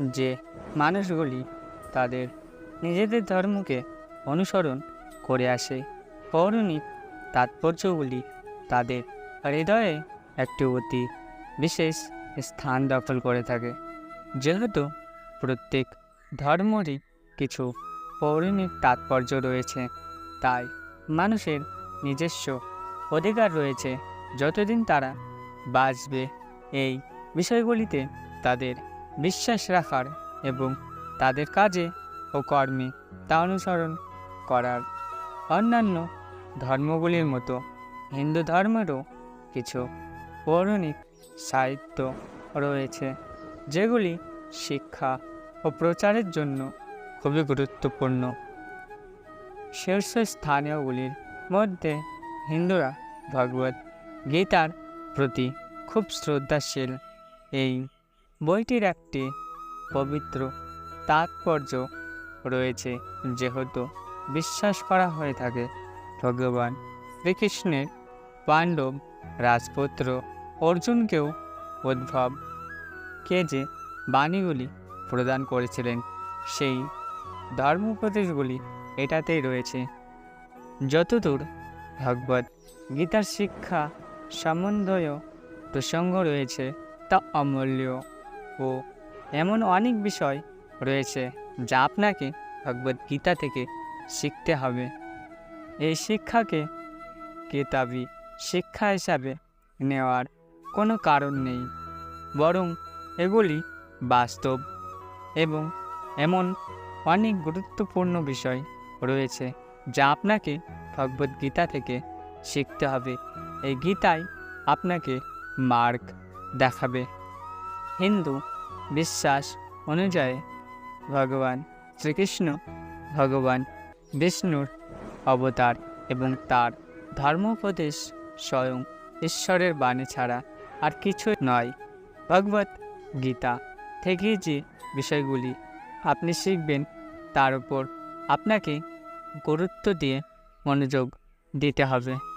যে মানুষগুলি তাদের নিজেদের ধর্মকে অনুসরণ করে আসে। পৌরাণিক তাৎপর্যগুলি তাদের হৃদয়ে একটি অতি বিশেষ স্থান দখল করে থাকে। যেহেতু প্রত্যেক ধর্মরই কিছু পৌরাণিক তাৎপর্য রয়েছে, তাই মানুষের নিজস্ব অধিকার রয়েছে। যতদিন তারা বাঁচবে, এই বিষয়গুলিতে তাদের বিশ্বাস রাখার এবং তাদের কাজে ও কর্মে তা অনুসরণ করার অন্যান্য ধর্মগুলির মতো হিন্দু ধর্মেরও কিছু পৌরাণিক সাহিত্য রয়েছে, যেগুলি শিক্ষা ও প্রচারের জন্য খুবই গুরুত্বপূর্ণ। শীর্ষস্থানীয়গুলির মধ্যে হিন্দুরা ভগবত গীতার প্রতি খুব শ্রদ্ধাশীল। এই বইটির একটি পবিত্র তাৎপর্য রয়েছে, যেহেতু বিশ্বাস করা হয়ে থাকে। ভগবান শ্রীকৃষ্ণের পাণ্ডব রাজপুত্র অর্জুনকেও উদ্ভব কে যে বাণীগুলি প্রদান করেছিলেন, সেই ধর্মোপদেশগুলি এটাতেই রয়েছে। যতদূর ভগবত গীতার শিক্ষা সম্বন্ধীয় প্রসঙ্গ রয়েছে, তা অমূল্য। ও এমন অনেক বিষয় রয়েছে যা আপনাকে ভগবত গীতা থেকে শিখতে হবে। এই শিক্ষাকে কেতাবি শিক্ষা হিসাবে নেওয়ার কোনো কারণ নেই, বরং এগুলি বাস্তব এবং এমন অনেক গুরুত্বপূর্ণ বিষয় রয়েছে যা আপনাকে ভগবত গীতা থেকে শিখতে হবে। এই গীতাই আপনাকে মার্গ দেখাবে। হিন্দু বিশ্বাস অনুযায়ী ভগবান শ্রীকৃষ্ণ ভগবান বিষ্ণুর অবতার এবং তার ধর্মোপদেশ স্বয়ং ঈশ্বরের বাণী ছাড়া আর কিছু নয়। ভগবত গীতা থেকে যে বিষয়গুলি আপনি শিখবেন, তার উপর আপনাকে গুরুত্ব দিয়ে মনোযোগ দিতে হবে।